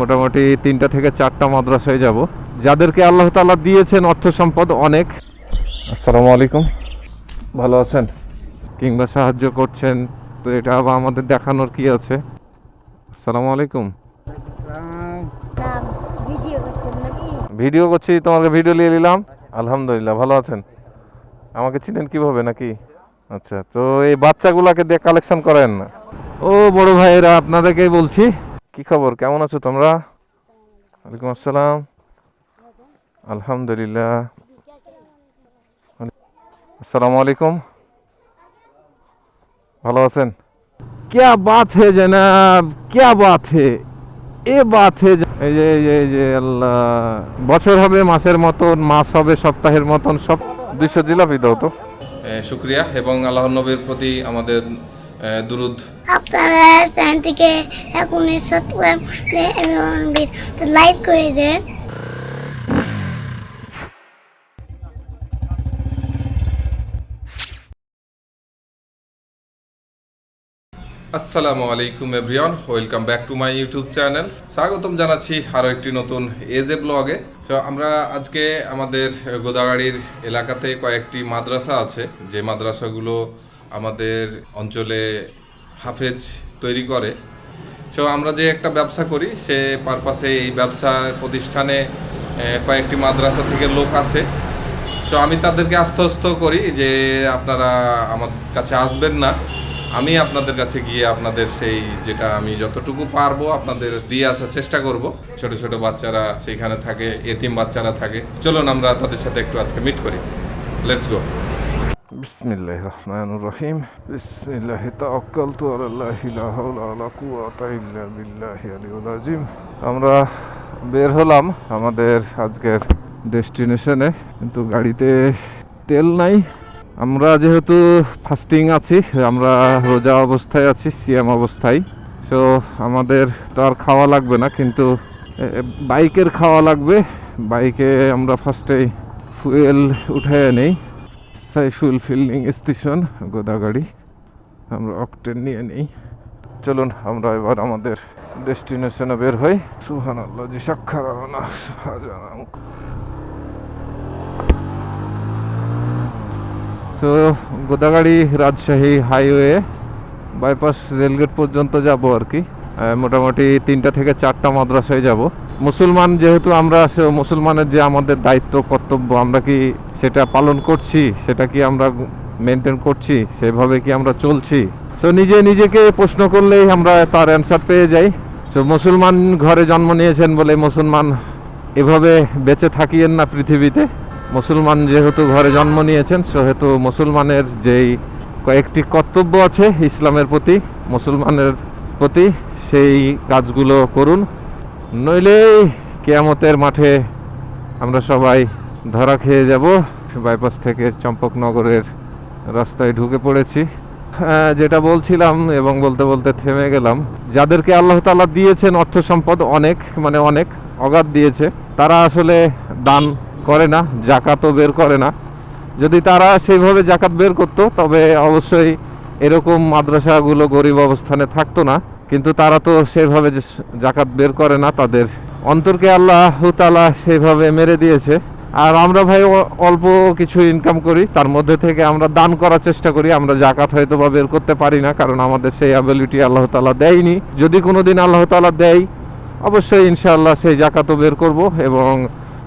মোটামুটি তিনটা থেকে চারটা মাদ্রাসায় যাব। যাদেরকে আল্লাহ তাআলা দিয়েছেন অর্থ সম্পদ অনেক। আসসালামু আলাইকুম। ভালো আছেন? কিংবা সাহায্য করছেন? তো এটা আবার আমাদের দেখানোর কি আছে? আসসালামু আলাইকুম। ভিডিও করছি, তোমাকে ভিডিও নিয়ে নিলাম। আলহামদুলিল্লাহ, ভালো আছেন? আমাকে চিনেন কীভাবে নাকি? আচ্ছা তো এই বাচ্চাগুলাকে দিয়ে কালেকশন করেন। ও বড় ভাইয়েরা, আপনাদেরকেই বলছি কি খবর কেমন আছো তোমরা ওয়ালাইকুম আসসালাম আলহামদুলিল্লাহ আসসালামু আলাইকুম ভালো আছেন क्या बात है जनाब क्या बात है এ বাত হে এই যে এই যে এই যে আল্লাহ বছর হবে মাসের মতন মাস হবে সপ্তাহের মতন সব দুইশো জিলাপি দাও তো শুক্রিয়া এবং আল্লাহ নবীর প্রতি আমাদের দুরুদ। আপনারা চ্যানেলটিকে এখনই সাবস্ক্রাইব এবং লাইক করে দেন। আসসালামু আলাইকুম everyone welcome back to my YouTube channel. স্বাগতম জানাচ্ছি আরও একটি নতুন এজে ব্লগে। তো আমরা আজকে আমাদের গোদাগাড়ির এলাকাতে কয়েকটি মাদ্রাসা আছে। যে মাদ্রাসাগুলো আমাদের অঞ্চলে হাফেজ তৈরি করে। সো আমরা যে একটা ব্যবসা করি, সে পারপাসে এই ব্যবসার প্রতিষ্ঠানে কয়েকটি মাদ্রাসা থেকে লোক আসে। সো আমি তাদেরকে আশ্বস্ত করি যে, আপনারা আমার কাছে আসবেন না। আমি আপনাদের কাছে গিয়ে আপনাদের সেই যেটা আমি যতটুকু পারব, আপনাদের দিয়ে আসার চেষ্টা করব। ছোট ছোট বাচ্চারা সেইখানে থাকে, এতিম বাচ্চারা থাকে। চলুন আমরা তাদের সাথে একটু আজকে মিট করি। লেটস গো বিসমিল্লাহ রহমান রহিম বিসমিল্লাহ তাওয়াক্কালতু আলাল্লাহি লা হাওলা ওয়ালা কুওয়াতা ইল্লা বিল্লাহি আযীম আমরা বের হলাম আমাদের আজকের ডেস্টিনেশনে, কিন্তু গাড়িতে তেল নাই। আমরা যেহেতু ফাস্টিং আছি, আমরা রোজা অবস্থায় আছি, সিয়াম অবস্থায়। সো আমাদের তো আর খাওয়া লাগবে না, কিন্তু বাইকের খাওয়া লাগবে। বাইকে আমরা ফার্স্টেই ফুয়েল উঠে নেই। সাইফুল ফিল্ডিং স্টেশন গোদাগাড়ি আমরা অকটেন নিয়ে নেই। চলুন আমরা এবার আমাদের ডেস্টিনেশনে বের হই। সুহান আল্লাহ জি সাক্ষার so Godagari Rajshahi highway bypass rail gate পর্যন্ত যাব আর কি। মোটামুটি তিনটা থেকে চারটা মাদ্রাসায় যাব। মুসলমান যেহেতু আমরা মুসলমানের যে আমাদের দায়িত্ব, কর্তব্য, আমরা কি সেটা পালন করছি, সেটা কি আমরা মেনটেন করছি, সেভাবে কি আমরা চলছি? তো নিজে নিজেকে প্রশ্ন করলেই আমরা তার অ্যান্সার পেয়ে যাই। তো মুসলমান ঘরে জন্ম নিয়েছেন বলে মুসলমান এভাবে বেঁচে থাকিয়েন না পৃথিবীতে। মুসলমান যেহেতু ঘরে জন্ম নিয়েছেন, সেহেতু মুসলমানের যেই কয়েকটি কর্তব্য আছে ইসলামের প্রতি, মুসলমানের প্রতি সেই কাজগুলো করুন। নইলে কেয়ামতের মাঠে আমরা সবাই ধরা খেয়ে যাব। বাইপাস থেকে চম্পকনগরের রাস্তায় ঢুকে পড়েছি। হ্যাঁ, যেটা বলছিলাম এবং বলতে বলতে থেমে গেলাম। যাদেরকে আল্লাহ তাআলা দিয়েছেন অর্থ সম্পদ অনেক মানে অনেক অগাধ দিয়েছে। তারা আসলে দান করে না জাকাতও বের করে না। যদি তারা সেইভাবে জাকাত বের করতো তবে অবশ্যই এরকম মাদ্রাসাগুলো গরিব অবস্থানে থাকতো না। কিন্তু তারা তো সেভাবে যে জাকাত বের করে না, তাদের অন্তরকে আল্লাহ তাআলা সেভাবে মেরে দিয়েছে। আর আমরা ভাই অল্প কিছু ইনকাম করি, তার মধ্যে থেকে আমরা দান করার চেষ্টা করি, আমরা জাকাত হয়তো বা বের করতে পারি না, কারণ আমাদের সেই অ্যাবিলিটি আল্লাহ তাআলা দেয়নি। যদি কোনো দিন আল্লাহ তাআলা দেয়, অবশ্যই ইনশাআল্লাহ সেই জাকাতও বের করব এবং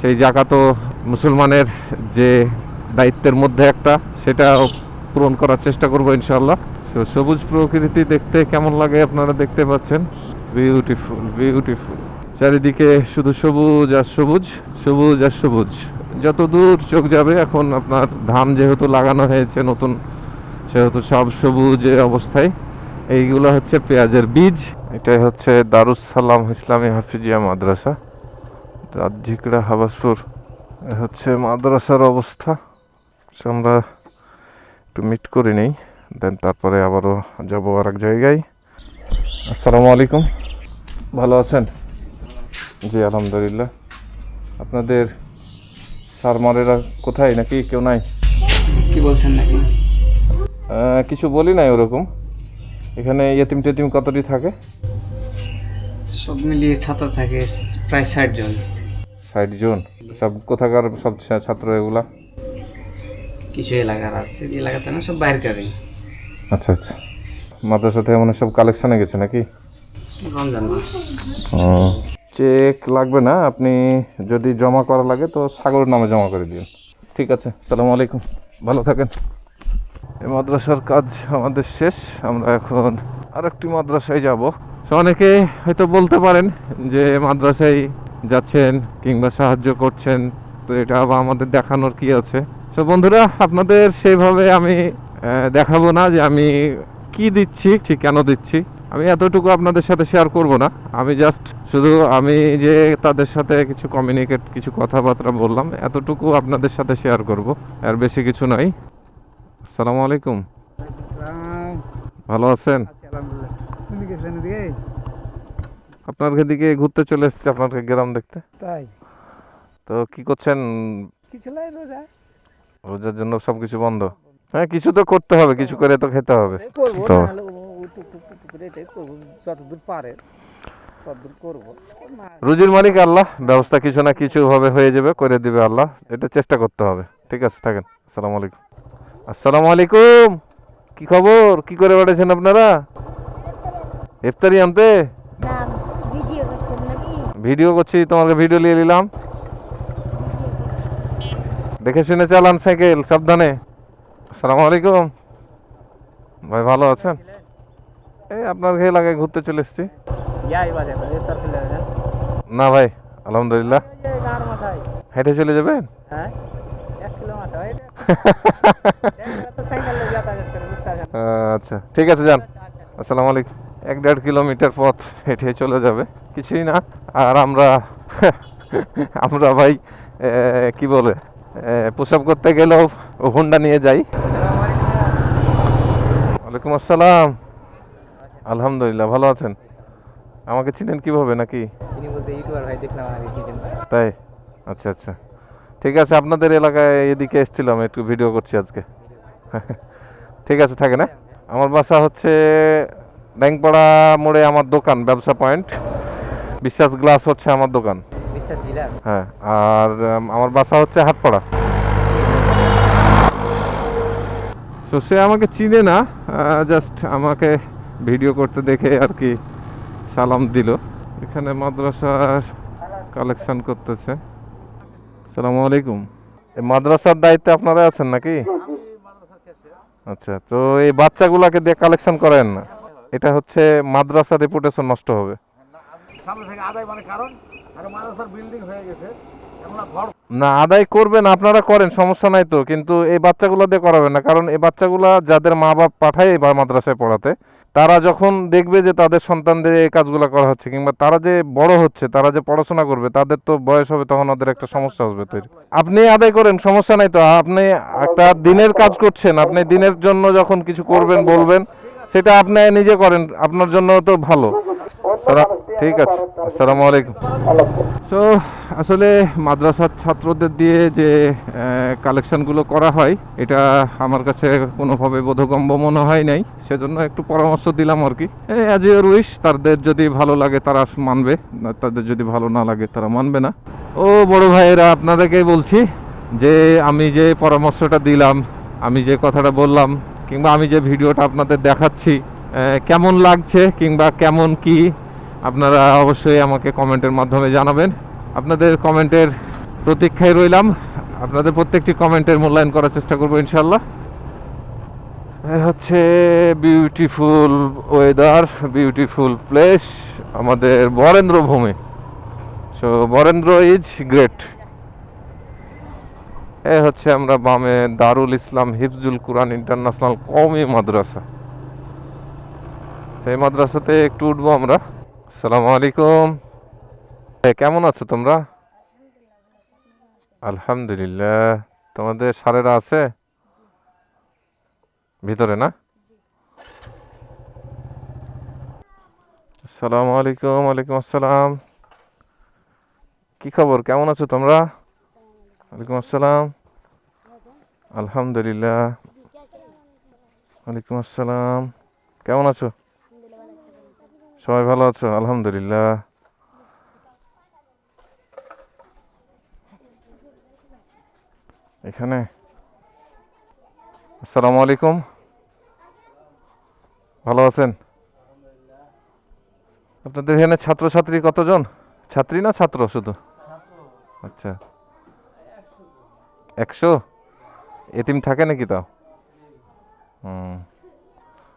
সেই জাকাতও মুসলমানের যে দায়িত্বের মধ্যে একটা সেটা পূরণ করার চেষ্টা করব ইনশাআল্লাহ। তো সবুজ প্রকৃতি দেখতে কেমন লাগে আপনারা দেখতে পাচ্ছেন? বিউটিফুল বিউটিফুল চারিদিকে শুধু সবুজ আর সবুজ সবুজ আর সবুজ। যত দূর চোখ যাবে এখন আপনার ধান যেহেতু লাগানো হয়েছে নতুন, সেহেতু সব সবুজ অবস্থায়। এইগুলো হচ্ছে পেঁয়াজের বীজ, এটাই হচ্ছে দারুস সালাম ইসলামী হাফিজিয়া মাদ্রাসা। রাজ্যিকড়া হাবাসপুর হচ্ছে মাদ্রাসার অবস্থা। আমরা একটু মিট করে নেই। দেন তারপরে আবারও যাব আর এক জায়গায়। আসসালামু আলাইকুম। ভালো আছেন? জি আলহামদুলিল্লাহ। আপনাদের সারমারেরা কোথায় নাকি? কেউ নাই? কি বলছেন নাকি? কিছু বলি নাই ওরকম। এখানে ইয়েতিম টেতিম কতটি থাকে? সব মিলিয়ে ছাত্র থাকে প্রায় ষাট জন। ষাট জন। সব কোথাকার সব ছাত্র এগুলা? কিছু এলাকার আছে এলাকাতে না সব বাইরকারই। আচ্ছা আচ্ছা। মাদ্রাসা থেকে মানে সব কালেকশনে গেছে নাকি? চেক লাগবে না? আপনি যদি জমা করা লাগে তো সাগরের নামে জমা করে দিন ঠিক আছে সালামু আলাইকুম। ভালো থাকেন। এই মাদ্রাসার কাজ আমাদের শেষ। আমরা এখন আরেকটি মাদ্রাসায় যাব। অনেকে হয়তো বলতে পারেন যে মাদ্রাসায় যাচ্ছেন কিংবা সাহায্য করছেন তো এটা আবার আমাদের দেখানোর কি আছে? তো বন্ধুরা আপনাদের সেইভাবে আমি দেখাবো না যে আমি কি দিচ্ছি ঠিক কেন দিচ্ছি। আমি এতটুকু আপনাদের সাথে শেয়ার করব না। আমি জাস্ট শুধু আমি যে তাদের সাথে কিছু কমিউনিকেট কিছু কথাবার্তা বললাম এতটুকু আপনাদের সাথে শেয়ার করব। আর বেশি কিছু নয় আসসালামু আলাইকুম। ভালো আছেন? আপনার দিকে ঘুরতে চলে এসেছি আপনার গ্রাম দেখতে। তাই? তো কি করছেন? কিছু লাই রোজা। রোজার জন্য সবকিছু বন্ধ? হ্যাঁ কিছু তো করতে হবে কিছু করে তো খেতে হবে। তো। যতদূর পারে ততদূর করব। রুজির মালিক আল্লাহ ব্যবস্থা কিছু না কিছু ভাবে হয়ে যাবে করে দিবে আল্লাহ এটা চেষ্টা করতে হবে। ঠিক আছে থাকেন আসসালামু আলাইকুম। আসসালামু আলাইকুম কি খবর? কি করে বেড়েছেন আপনারা? ইফতারি আনতে? ভিডিও করছি তোমাকে ভিডিও নিয়ে নিলাম দেখে শুনে চালান সাইকেল সাবধানে। আসসালামু আলাইকুম ভাই ভালো আছেন? এই আপনার ঘে এলাকায় ঘুরতে চলে এসেছি। না ভাই আলহামদুলিল্লাহ। হেঁটে চলে যাবেন? হ্যাঁ আচ্ছা ঠিক আছে যান। আসসালামু আলাইকুম এক দেড় কিলোমিটার পথ হেঁটে চলে যাবে। কিছুই না। আর আমরা আমরা ভাই কি বলে পোশাক করতে গেলেও হুন্ডা নিয়ে যাই। ওয়ালাইকুম আসসালাম। আলহামদুলিল্লাহ ভালো আছেন? আমাকে চিনেন কীভাবে নাকি? চিনি বলতে ইউটিউবার ভাই দেখলাম তাই? আচ্ছা আচ্ছা। ঠিক আছে আপনাদের এলাকায় এদিকে এসেছিলাম একটু ভিডিও করছি আজকে। ঠিক আছে থাকে না আমার বাসা হচ্ছে ব্যাংকপাড়া মোড়ে আমার দোকান ব্যবসা পয়েন্ট। বিশ্বাস গ্লাস হচ্ছে আমার দোকান। বিশ্বাস গিলাস? হ্যাঁ আর আমার বাসা হচ্ছে হাটপাড়া। তো সে আমাকে চিনে না জাস্ট আমাকে ভিডিও করতে দেখে আর কি সালাম দিল। এখানে মাদ্রাসার কালেকশন করতেছে। আসসালামু আলাইকুম। মাদ্রাসার দায়িত্বে আপনারা আছেন নাকি? আচ্ছা তো এই বাচ্চাগুলাকে দিয়ে কালেকশন করেন না? এটা হচ্ছে মাদ্রাসার রেপুটেশন নষ্ট হবে। না, আদায় করবেন, আপনারা করেন, সমস্যা নাই তো। কিন্তু এই বাচ্চাগুলো দিয়ে করাবেন না। কারণ এই বাচ্চাগুলা যাদের মা বাপ পাঠায় এই মাদ্রাসায় পড়াতে, তারা যখন দেখবে যে তাদের সন্তানদের এই কাজগুলো করা হচ্ছে, কিংবা তারা যে বড় হচ্ছে, তারা যে পড়াশোনা করবে, তাদের তো বয়স হবে, তখন ওদের একটা সমস্যা আসবে তৈরি। আপনি আদায় করেন, সমস্যা নাই তো। আপনি একটা দিনের কাজ করছেন, আপনি দিনের জন্য যখন কিছু করবেন, বলবেন, সেটা আপনি নিজে করেন, আপনার জন্য তো ভালো। ঠিক আছে। আসসালামু আলাইকুম। সো আসলে মাদ্রাসার ছাত্রদের দিয়ে যে কালেকশনগুলো করা হয়, এটা আমার কাছে কোনোভাবে বোধগম্য মনে হয় নাই। সেজন্য একটু পরামর্শ দিলাম আর কি। অ্যাজ ইউর উইশ তাদের যদি ভালো লাগে, তারা মানবে। তাদের যদি ভালো না লাগে, তারা মানবে না। ও, বড় ভাইয়েরা, আপনাদেরকেই বলছি যে, আমি যে পরামর্শটা দিলাম, আমি যে কথাটা বললাম, কিংবা আমি যে ভিডিওটা আপনাদের দেখাচ্ছি কেমন লাগছে কিংবা কেমন কি? আপনারা অবশ্যই আমাকে কমেন্টের মাধ্যমে জানাবেন। আপনাদের কমেন্টের প্রতীক্ষায় রইলাম। আপনাদের প্রত্যেকটি কমেন্টের মূল্যায়ন করার চেষ্টা করব ইনশাল্লাহ হচ্ছে বিউটিফুল ওয়েদার বিউটিফুল প্লেস আমাদের বরেন্দ্র ভূমি so Barendra is great a হচ্ছে আমরা বামে দারুল ইসলাম হিফজুল কুরআন ইন্টারন্যাশনাল কওমি মাদ্রাসা। সেই মাদ্রাসাতে একটু উঠবো আমরা। আসসালামু আলাইকুম। কেমন আছো তোমরা? আলহামদুলিল্লাহ। তোমাদের সারেরা আছে? ভিতরে না? আসসালামু আলাইকুম, ওয়ালাইকুম আসসালাম। কি খবর? কেমন আছো তোমরা? ওয়ালাইকুম আসসালাম। আলহামদুলিল্লাহ। ওয়ালাইকুম আসসালাম। কেমন আছো? সবাই ভালো আছো? আলহামদুলিল্লাহ। এখানে? আসসালামু আলাইকুম। ভালো আছেন? আপনাদের এখানে ছাত্রছাত্রী কতজন? ছাত্রী না ছাত্র শুধু? আচ্ছা। একশো? এতিম থাকে নাকি তাও? হুম।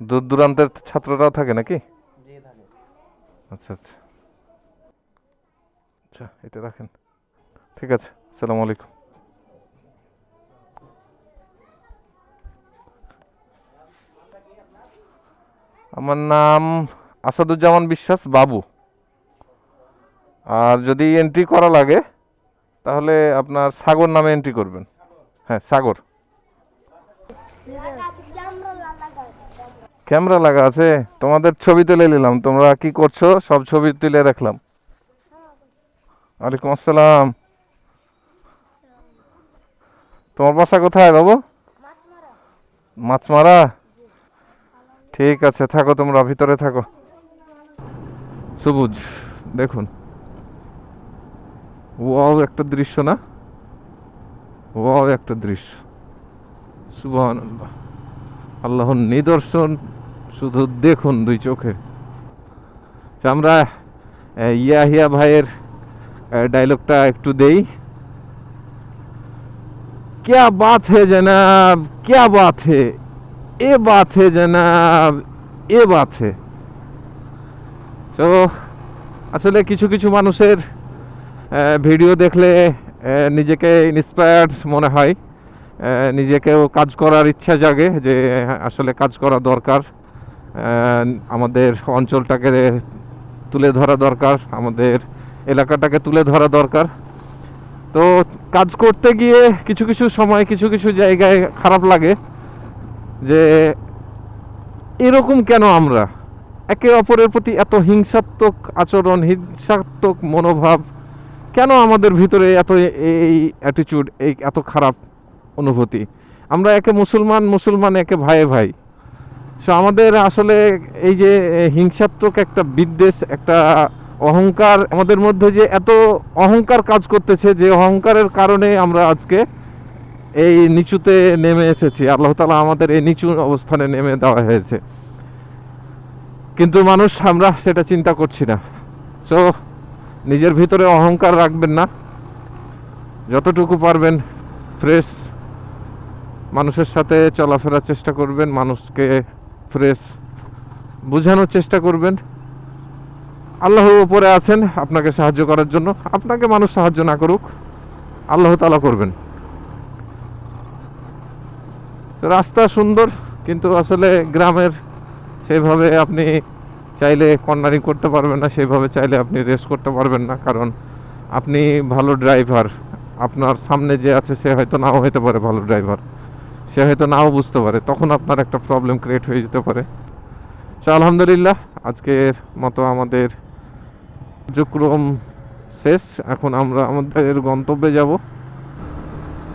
দূর দূরান্তের ছাত্ররাও থাকে নাকি? আচ্ছা আচ্ছা। আচ্ছা এটা রাখেন। ঠিক আছে, আসসালামু আলাইকুম। আমার নাম আসাদুজ্জামান বিশ্বাস বাবু। আর যদি এন্ট্রি করা লাগে, তাহলে আপনার সাগর নামে এন্ট্রি করবেন। হ্যাঁ সাগর। ক্যামেরা লাগা আছে, তোমাদের ছবি তুলে নিলাম। তোমরা কি করছ? সব ছবি তুলে রাখলাম। ওয়ালাইকুম আসসালাম। তোমার বাসা কোথায় বাবু? মাছমারা। ঠিক আছে, থাকো তোমরা, ভিতরে থাকো। সবুজ, দেখুন। ওয়াও, একটা দৃশ্য না? ওয়াও, একটা দৃশ্য। সুবহান আল্লাহ আল্লাহর নিদর্শন। শুধু দেখুন দুই চোখে তো আমরা আহ, ইয়াহিয়া ভাইয়ের ডায়লগটা একটু দেই क्या बात है जनाब क्या बात है ये बात है जनाब ये बात है তো আসলে কিছু কিছু মানুষের আহ, ভিডিও দেখলে আহ, নিজেকে ইন্সপায়ার্ড মনে হয় আহ, নিজেকেও কাজ করার ইচ্ছা জাগে যে আসলে কাজ করা দরকার আহ, আমাদের অঞ্চলটাকে তুলে ধরা দরকার, আমাদের এলাকাটাকে তুলে ধরা দরকার। তো কাজ করতে গিয়ে কিছু কিছু সময়, কিছু কিছু জায়গায় খারাপ লাগে যে এরকম কেন আমরা? একে অপরের প্রতি এত হিংসাত্মক আচরণ, হিংসাত্মক মনোভাব, কেন আমাদের ভিতরে এত এই অ্যাটিটিউড এই এত খারাপ অনুভূতি? আমরা একে মুসলমান মুসলমান একে ভাইয়ে ভাই সো আমাদের আসলে এই যে হিংসাত্মক একটা বিদ্বেষ, একটা অহংকার আমাদের মধ্যে যে এত অহংকার কাজ করতেছে যে অহংকারের কারণে আমরা আজকে এই নিচুতে নেমে এসেছি। আল্লাহ তালা আমাদের এই নিচু অবস্থানে নেমে দেওয়া হয়েছে। কিন্তু মানুষ, আমরা সেটা চিন্তা করছি না। সো নিজের ভিতরে অহংকার রাখবেন না। যতটুকু পারবেন ফ্রেশ মানুষের সাথে চলাফেরার চেষ্টা করবেন। মানুষকে ফ্রেশ। বোঝানোর চেষ্টা করবেন। আল্লাহ উপরে আছেন, আপনাকে সাহায্য করার জন্য। আপনাকে মানুষ সাহায্য না করুক, আল্লাহ তালা করবেন। রাস্তা সুন্দর, কিন্তু আসলে গ্রামের সেইভাবে আপনি চাইলে কর্নারিং করতে পারবেন না সেইভাবে চাইলে আপনি রেস করতে পারবেন না, কারণ আপনি ভালো ড্রাইভার। আপনার সামনে যে আছে, সে হয়তো নাও হতে পারে ভালো ড্রাইভার। সে হয়তো নাও বুঝতে পারে, তখন আপনার একটা প্রবলেম ক্রিয়েট হয়ে যেতে পারে। তো আলহামদুলিল্লাহ, আজকের মতো আমাদের কার্যক্রম শেষ। এখন আমরা আমাদের গন্তব্যে যাব।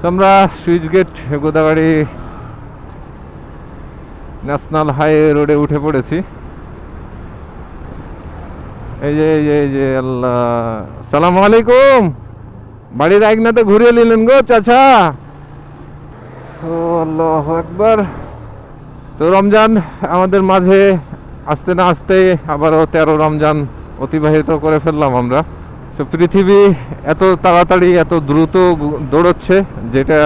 আমরা switch gate Godagari national highway রোডে উঠে পড়েছি। এই যে এই যে এই যে, আল্লাহ। সালাম আলাইকুম। বাড়ির একনাতে ঘুরিয়ে নিলেন গো, চাচা। আল্লাহ একবার তো রমজান আমাদের মাঝে আসতে না আসতে আবারও তেরো রমজান অতিবাহিত করে ফেললাম আমরা। তো পৃথিবী এত তাড়াতাড়ি, এত দ্রুত দৌড়চ্ছে, যেটা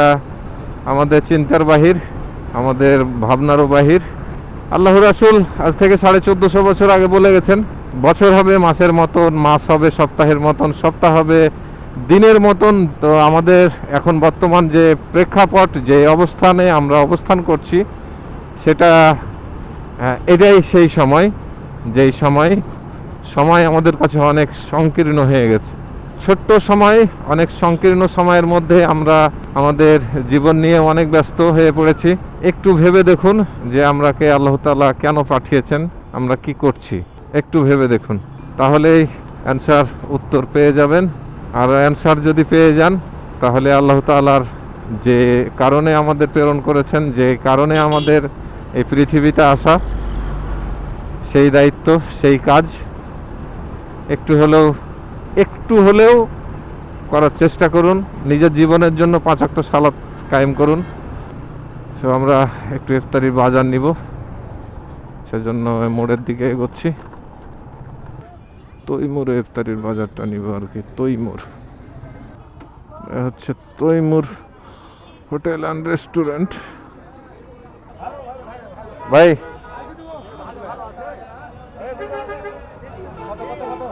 আমাদের চিন্তার বাহির, আমাদের ভাবনারও বাহির। আল্লাহ রাসুল আজ থেকে সাড়ে চোদ্দোশো বছর আগে বলে গেছেন, বছর হবে মাসের মতন, মাস হবে সপ্তাহের মতন, সপ্তাহ হবে দিনের মতন তো আমাদের এখন বর্তমান যে প্রেক্ষাপট যে অবস্থানে আমরা অবস্থান করছি সেটা হ্যাঁ, এটাই সেই সময় যেই সময় সময় আমাদের কাছে অনেক সংকীর্ণ হয়ে গেছে। ছোট্ট সময় অনেক সংকীর্ণ সময়ের মধ্যে আমরা আমাদের জীবন নিয়ে অনেক ব্যস্ত হয়ে পড়েছি। একটু ভেবে দেখুন যে আমরাকে আল্লাহ তাআলা কেন পাঠিয়েছেন আমরা কি করছি। একটু ভেবে দেখুন। তাহলেই অ্যান্সার উত্তর পেয়ে যাবেন। আর অ্যান্সার যদি পেয়ে যান, তাহলে আল্লাহ তাআলার যে কারণে আমাদের প্রেরণ করেছেন, যে কারণে আমাদের এই পৃথিবীতে আসা, সেই দায়িত্ব, সেই কাজ একটু হলেও একটু হলেও করার চেষ্টা করুন। নিজের জীবনের জন্য পাঁচাক্ত সালাত কায়েম করুন। সো আমরা একটু ইফতারির বাজার নিব। সেজন্য মোড়ের দিকে এগোচ্ছি। তৈমুরে ইফতারির বাজারটা নিব আর কি, তৈমুর। হচ্ছে তৈমুর হোটেল অ্যান্ড রেস্টুরেন্ট। ভাই,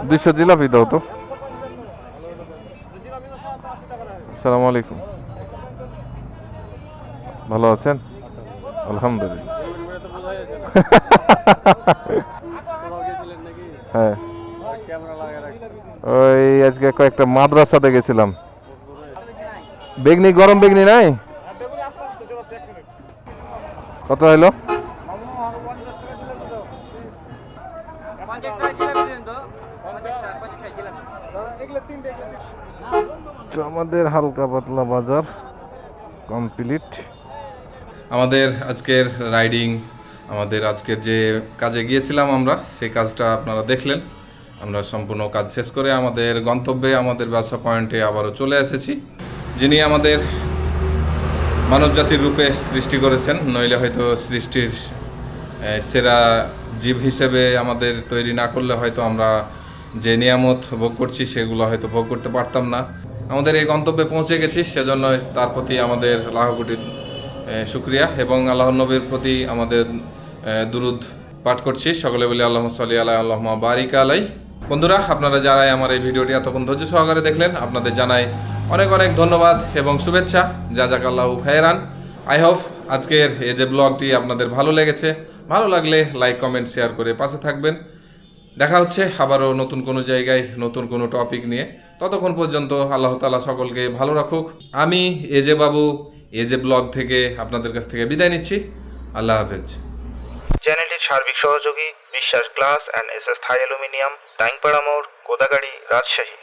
দুইশো জিলাপি দাও তো। সালাম আলাইকুম। ভালো আছেন? আলহামদুলিল্লাহ। কয়েকটা মাদ্রাসাতে গেছিলাম বেগনি, গরম বেগনি নাই? কত হলো আমাদের হালকা পাতলা বাজার কমপ্লিট। আমাদের আজকের রাইডিং, আমাদের আজকের যে কাজে গিয়েছিলাম আমরা সেই কাজটা আপনারা দেখলেন। আমরা সম্পূর্ণ কাজ শেষ করে আমাদের গন্তব্যে, আমাদের ব্যবসা পয়েন্টে আবারও চলে এসেছি, যিনি আমাদের মানব জাতির রূপে সৃষ্টি করেছেন। নইলে হয়তো সৃষ্টির সেরা জীব হিসেবে আমাদের তৈরি না করলে হয়তো আমরা যে নিয়ামত ভোগ করছি সেগুলো হয়তো ভোগ করতে পারতাম না। আমাদের এই গন্তব্যে পৌঁছে গেছি, সেজন্য তার প্রতি আমাদের লাখ কোটি শুক্রিয়া এবং আল্লাহ নবীর প্রতি আমাদের দুরুদ পাঠ করছি। সকলে বলি আল্লাহ সাল্লি আল্লাহ আল্লাহ বারিক আলাই বন্ধুরা, আপনারা যারাই আমার এই ভিডিওটি এতক্ষণ ধৈর্য সহকারে দেখলেন, আপনাদের জানাই অনেক অনেক ধন্যবাদ এবং শুভেচ্ছা। যা যাক আল্লাহ খায়রান। আই হোপ আজকের এই যে ব্লগটি আপনাদের ভালো লেগেছে, ভালো লাগলে লাইক কমেন্ট শেয়ার করে পাশে থাকবেন। দেখা হচ্ছে আবারও নতুন কোনো জায়গায়, নতুন কোনো টপিক নিয়ে। ততক্ষণ পর্যন্ত আল্লাহ তালা সকলকে ভালো রাখুক। আমি এজে বাবু এজে ব্লগ থেকে আপনাদের কাছ থেকে বিদায় নিচ্ছি। আল্লাহ হাফেজ। চ্যানেলটির সার্বিক সহযোগী Biswas glass and S S Thai aluminium টাইংপাড়া মোড় কোদাগাড়ি রাজশাহী।